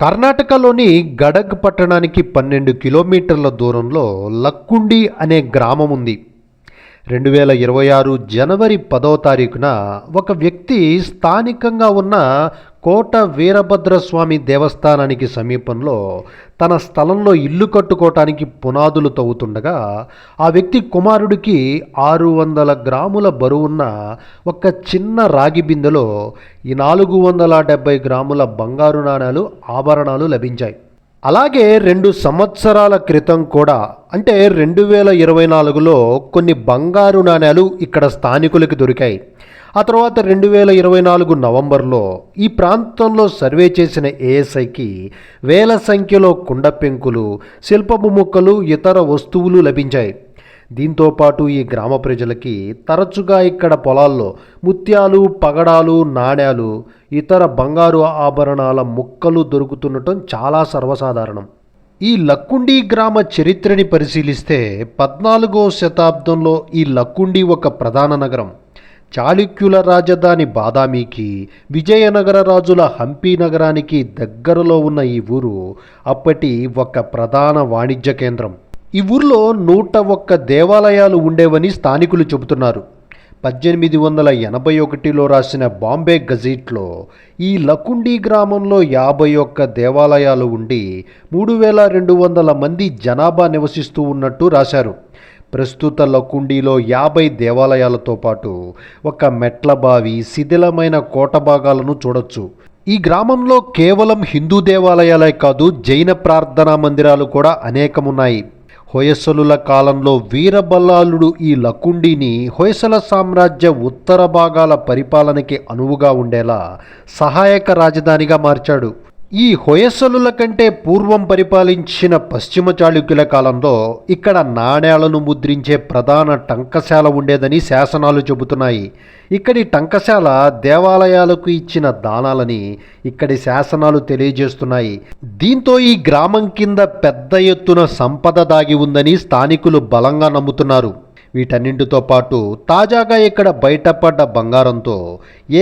కర్ణాటకలోని గడగ్ పట్టణానికి పన్నెండు కిలోమీటర్ల దూరంలో లక్కుండి అనే గ్రామం ఉంది. రెండు వేల ఇరవై ఆరు జనవరి పదో తారీఖున ఒక వ్యక్తి స్థానికంగా ఉన్న కోట వీరభద్రస్వామి దేవస్థానానికి సమీపంలో తన స్థలంలో ఇల్లు కట్టుకోవటానికి పునాదులు తవ్వుతుండగా ఆ వ్యక్తి కుమారుడికి ఆరు వందల గ్రాముల బరువున్న ఒక చిన్న రాగి బిందెలో ఈ నాలుగు వందల డెబ్బై గ్రాముల బంగారు నాణాలు ఆభరణాలు లభించాయి. అలాగే రెండు సంవత్సరాల క్రితం కూడా అంటే రెండు వేల ఇరవై నాలుగులో కొన్ని బంగారు నాణేలు ఇక్కడ స్థానికులకి దొరికాయి. ఆ తర్వాత రెండు వేల ఇరవై నాలుగు నవంబర్లో ఈ ప్రాంతంలో సర్వే చేసిన ఏఎస్ఐకి వేల సంఖ్యలో కుండ పెంకులు శిల్పపు ముక్కలు ఇతర వస్తువులు లభించాయి. దీంతో పాటు ఈ గ్రామ ప్రజలకి తరచుగా ఇక్కడ పొలాల్లో ముత్యాలు పగడాలు నాణ్యాలు ఇతర బంగారు ఆభరణాల ముక్కలు దొరుకుతుండటం చాలా సర్వసాధారణం. ఈ లక్కుండి గ్రామ చరిత్రని పరిశీలిస్తే పద్నాలుగో శతాబ్దంలో ఈ లక్కుండి ఒక ప్రధాన నగరం. చాళుక్యుల రాజధాని బాదామికి విజయనగర రాజుల హంపి నగరానికి దగ్గరలో ఉన్న ఈ ఊరు అప్పటి ఒక ప్రధాన వాణిజ్య కేంద్రం. ఈ ఊర్లో నూట ఒక్క దేవాలయాలు ఉండేవని స్థానికులు చెబుతున్నారు. పద్దెనిమిది వందల ఎనభై ఒకటిలో రాసిన బాంబే గజెట్లో ఈ లకుండి గ్రామంలో యాభై ఒక్క దేవాలయాలు ఉండి మూడు వేల రెండు వందల మంది జనాభా నివసిస్తూ ఉన్నట్టు రాశారు. ప్రస్తుత లకుండీలో యాభై దేవాలయాలతో పాటు ఒక మెట్ల బావి శిథిలమైన కోట భాగాలను చూడొచ్చు. ఈ గ్రామంలో కేవలం హిందూ దేవాలయాలే కాదు జైన ప్రార్థనా మందిరాలు కూడా అనేకమున్నాయి. హొయసలుల కాలంలో వీరబల్లాలుడు ఈ లకుండిని హొయసల సామ్రాజ్య ఉత్తర భాగాల పరిపాలనకి అనువుగా ఉండేలా సహాయక రాజధానిగా మార్చాడు. ఈ హొయసలుల కంటే పూర్వం పరిపాలించిన పశ్చిమ చాళుక్యుల కాలంలో ఇక్కడ నాణేలను ముద్రించే ప్రధాన టంకశాల ఉండేదని శాసనాలు చెబుతున్నాయి. ఇక్కడి టంకశాల దేవాలయాలకు ఇచ్చిన దానాలని ఇక్కడి శాసనాలు తెలియజేస్తున్నాయి. దీంతో ఈ గ్రామం కింద పెద్ద ఎత్తున సంపద దాగి ఉందని స్థానికులు బలంగా నమ్ముతున్నారు. వీటన్నింటితో పాటు తాజాగా ఇక్కడ బయటపడ్డ బంగారంతో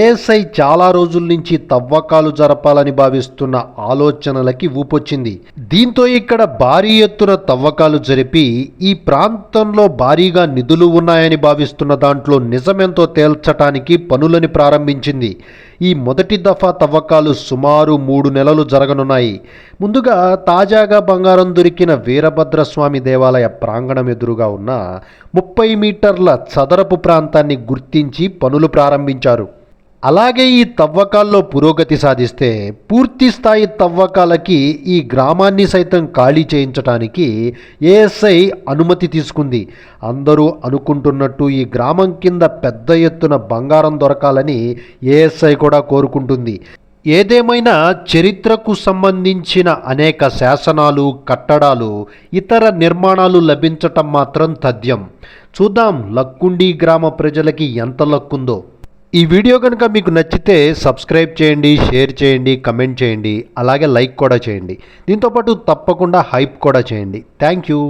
ఏఎస్ఐ చాలా రోజుల నుంచి తవ్వకాలు జరపాలని భావిస్తున్న ఆలోచనలకి ఊపొచ్చింది. దీంతో ఇక్కడ భారీ ఎత్తున తవ్వకాలు జరిపి ఈ ప్రాంతంలో భారీగా నిధులు ఉన్నాయని భావిస్తున్న దాంట్లో నిజమెంతో తేల్చటానికి పనులని ప్రారంభించింది. ఈ మొదటి దఫా తవ్వకాలు సుమారు మూడు నెలలు జరగనున్నాయి. ముందుగా తాజాగా బంగారం దొరికిన వీరభద్రస్వామి దేవాలయ ప్రాంగణం ఎదురుగా ఉన్న ముప్పై మీటర్ల చదరపు ప్రాంతాన్ని గుర్తించి పనులు ప్రారంభించారు. అలాగే ఈ తవ్వకాల్లో పురోగతి సాధిస్తే పూర్తి స్థాయి తవ్వకాలకి ఈ గ్రామాన్ని సైతం ఖాళీ చేయించడానికి ఏఎస్ఐ అనుమతి తీసుకుంది. అందరూ అనుకుంటున్నట్టు ఈ గ్రామం కింద పెద్ద ఎత్తున బంగారం దొరకాలని ఏఎస్ఐ కూడా కోరుకుంటుంది. ఏదేమైనా చరిత్రకు సంబంధించిన అనేక శాసనాలు కట్టడాలు ఇతర నిర్మాణాలు లభించటం మాత్రం తథ్యం. చూద్దాం లక్కుండి గ్రామ ప్రజలకి ఎంత లక్కుందో. ఈ వీడియో కనుక మీకు నచ్చితే సబ్స్క్రైబ్ చేయండి షేర్ చేయండి కమెంట్ చేయండి అలాగే లైక్ కూడా చేయండి. దీంతోపాటు తప్పకుండా హైప్ కూడా చేయండి. Thank you.